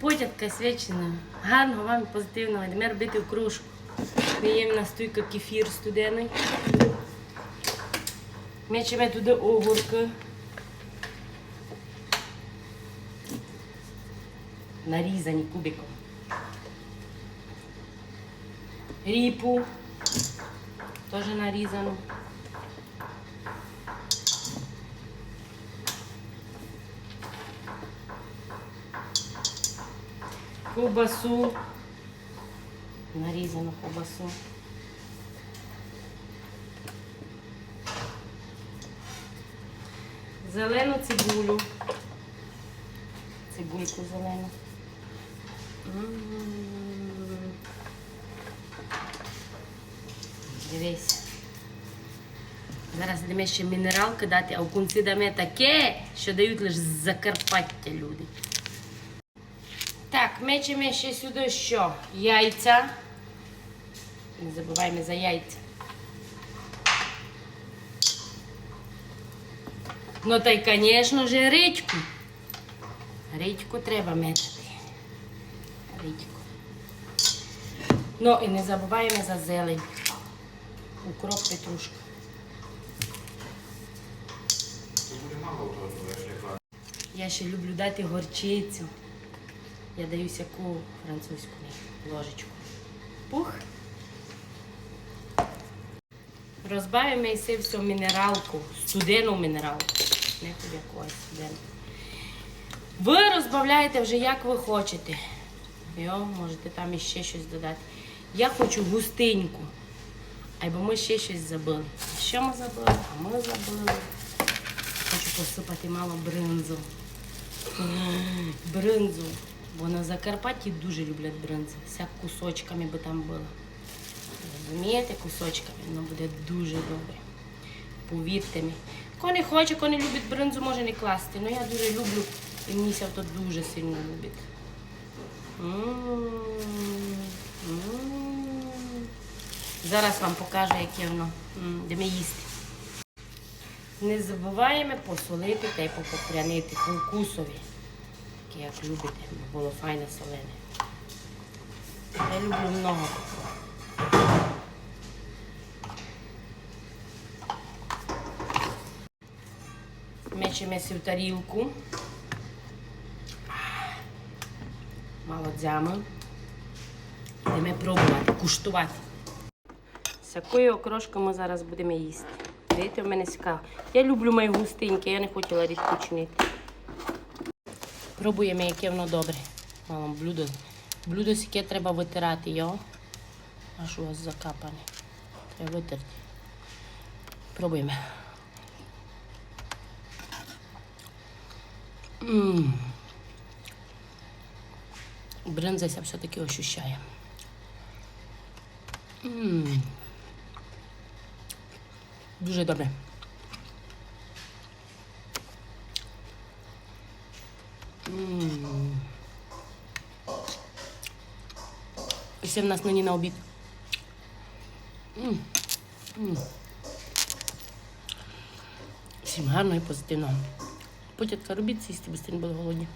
Потятка свячена. Гарного вам позитивного. Йдемо робити в кружку. Ми їмо настойка кефір студений. Мечемо туди огурки. Нарізані кубиком. Ріпу. Теж нарізану. Ковбасу. Нарізану ковбасу. Зелену цибулю. Цибульку зелену. Дивись. Зараз йдемо ще мінерал кидати, а в кінці дамо таке, що дають лише Закарпаття люди. Так, мечемо ще сюди що? Яйця. Не забуваємо за яйця. Ну та й, звісно ж, річку. Річку треба метати. Річку. Ну і не забуваємо за зелень. Укроп, петрушка. Я ще люблю дати горчицю. Я даю сяку французьку ложечку. Пух. Розбавимо і це все в мінералку, студену мінералку. Не хоч якогось студену. Ви розбавляєте вже як ви хочете. Йо, можете там іще щось додати. Я хочу густеньку. Або ми ще щось забили. Що ми забили? А ми забили. Хочу посипати мало бринзу. Бринзу. Бо на Закарпатті дуже люблять бринзу. Вся кусочками би там було. Розумієте, кусочками, воно буде дуже добре. Повірте мені. Хто не хоче, хто не любить бринзу, може не класти. Ну я дуже люблю і ся то дуже сильно любить. Зараз вам покажу, яке воно. Де ми їсти. Не забуваємо посолити та й попопрянити по вкусові. Таке, як любите, було файне солене. Я люблю много. Мечемо в тарілку. Мало дзями. Йдемо пробувати, куштувати. З якою окрошкою ми зараз будемо їсти. Дивіться, в мене цікаво. Я люблю мої густенькі, я не хотіла рідко чинити. Пробуємо, яке воно добре. Мало блюдо. Блюдо яке треба витирати його. Аж у вас закапане. Треба витерти. Пробуємо. Ммм. Бринзася все-таки ощущає. Ммм. Дуже добре. І це в нас нині на обід. Всім гарно і позитивно. Потятка робіть, сісти, бо не були голодні.